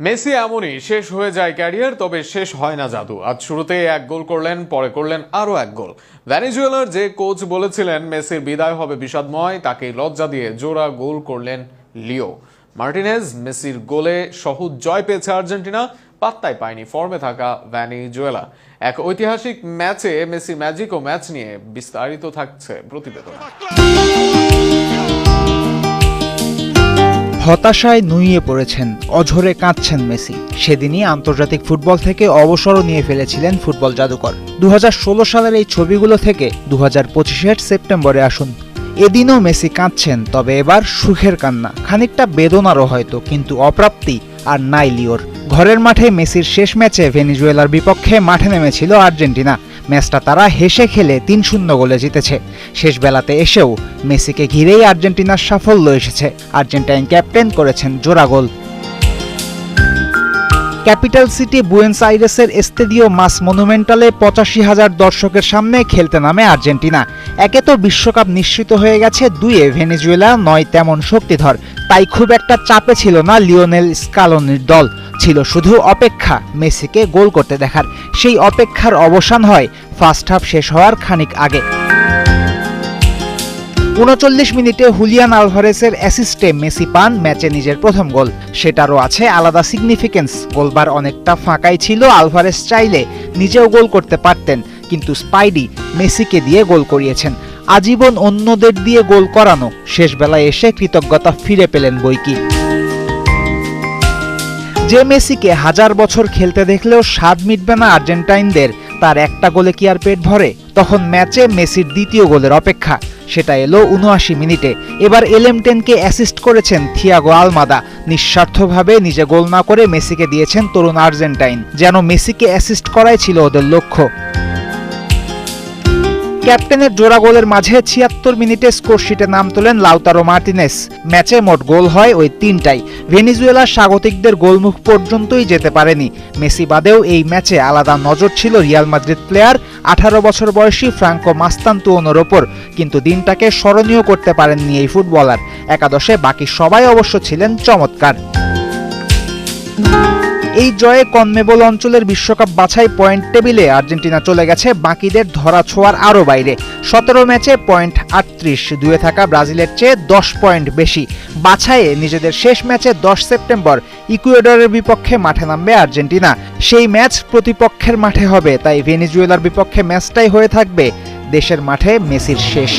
Messi এমনই শেষ হয়ে যায় ক্যারিয়ার, তবে শেষ হয় না জাদু। আজ শুরুতে এক গোল করলেন, পরে করলেন আরও এক গোল। ভ্যানিজুয়েলার যে কোচ বলেছিলেন, মেসির বিদায় হবে বিষাদময় তাকে লজ্জা দিয়ে জোড়া গোল করলেন লিও। মার্টিনেজ, মেসির গোলে সহজ জয় পেয়েছে আর্জেন্টিনা, পাত্তাই পায়নি ফর্মে থাকা ভ্যানিজুয়েলা। এক ঐতিহাসিক ম্যাচে মেসির ম্যাজিক ও ম্যাচ নিয়ে বিস্তারিত থাকছে প্রতিবেদন। হতাশায় নুইয়ে পড়েছেন, অঝরে কাঁদছেন মেসি। সেদিনই আন্তর্জাতিক ফুটবল থেকে অবসরও নিয়ে ফেলেছিলেন ফুটবল জাদুকর। দু হাজার ষোলো সালের এই ছবিগুলো থেকে দু হাজার সেপ্টেম্বরে আসুন। এদিনও মেসি কাঁদছেন, তবে এবার সুখের কান্না। খানিকটা বেদনারও হয়তো, কিন্তু অপ্রাপ্তি আর নাই লিওর। ঘরের মাঠে মেসির শেষ ম্যাচে ভেনিজুয়েলার বিপক্ষে মাঠে নেমেছিল আর্জেন্টিনা। ম্যাচটা তারা হেসে খেলে তিন শূন্য গোলে জিতেছে। শেষ বেলাতে এসেও মেসিকে ঘিরেই আর্জেন্টিনার সাফল্য এসেছে। আর্জেন্টাইন ক্যাপ্টেন করেছেন জোড়া গোল। ক্যাপিটাল সিটি বুয়েন্স আইরেসের এস্তেদিও মাস মনুমেন্টালে পঁচাশি হাজার দর্শকের সামনে খেলতে নামে আর্জেন্টিনা। একে তো বিশ্বকাপ নিশ্চিত হয়ে গেছে, দুইয়ে ভেনেজুয়েলা নয় তেমন শক্তিধর। তাই খুব একটা চাপে ছিল না লিওনেল স্কালোনির দল। ছিল শুধু অপেক্ষা, মেসিকে গোল করতে দেখার। সেই অপেক্ষার অবসান হয় ফার্স্ট হাফ শেষ হওয়ার খানিক আগে। উনচল্লিশ মিনিটে হুলিয়ান আলভারেসের অ্যাসিস্টে মেসি পান ম্যাচে নিজের প্রথম গোল। সেটারও আছে আলাদা সিগনিফিকেন্স গোলবার অনেকটা ফাঁকাই ছিল আলভারেস চাইলে নিজেও গোল করতে পারতেন, কিন্তু স্পাইডি মেসিকে দিয়ে গোল করিয়েছেন। আজীবন অন্যদের দিয়ে গোল করানো। শেষ বেলায় এসে কৃতজ্ঞতা ফিরে পেলেন বইকি যে মেসিকে হাজার বছর খেলতে দেখলেও স্বাদ মিটবে না আর্জেন্টাইনদের, তার একটা গোলে কি আর পেট ভরে? তখন ম্যাচে মেসির দ্বিতীয় গোলের অপেক্ষা। সেটা এলো উনআশি মিনিটে। এবার এলেমটেনকে অ্যাসিস্ট করেছেন থিয়াগো আলমাদা। নিঃস্বার্থভাবে নিজে গোল না করে মেসিকে দিয়েছেন তরুণ আর্জেন্টাইন। যেন মেসিকে অ্যাসিস্ট করাই ছিল ওদের লক্ষ্য। ক্যাপ্টেনের জোড়া গোলের মাঝে ছিয়াত্তর মিনিটে স্কোরশিটে নাম তোলেন লাউতারো মার্টিনেস। ম্যাচে মোট গোল হয় ওই তিনটাই। ভেনিজুয়েলার স্বাগতিকদের গোলমুখ পর্যন্তই যেতে পারেনি। মেসি বাদেও এই ম্যাচে আলাদা নজর ছিল রিয়াল মাদ্রিদ প্লেয়ার। আঠারো বছর বয়সী ফ্রাঙ্কো মাস্তান্তুয়নোর ওপর। কিন্তু দিনটাকে স্মরণীয় করতে পারেননি এই ফুটবলার। একাদশে বাকি সবাই অবশ্য ছিলেন চমৎকার। এই জয়ে কনমেবল অঞ্চলের বিশ্বকাপ বাছাই পয়েন্ট টেবিলে আর্জেন্টিনা চলে গেছে, বাকিদের ধরা ছোঁয়ার আরও বাইরে। সতেরো ম্যাচে পয়েন্ট আটত্রিশ, দুয়ে থাকা ব্রাজিলের চেয়ে দশ পয়েন্ট বেশি। বাছাইয়ে নিজেদের শেষ ম্যাচে দশ সেপ্টেম্বর, ইকুয়েডরের বিপক্ষে মাঠে নামবে আর্জেন্টিনা। সেই ম্যাচ প্রতিপক্ষের মাঠে হবে, তাই ভেনিজুয়েলার বিপক্ষে ম্যাচটাই হয়ে থাকবে দেশের মাঠে মেসির শেষ।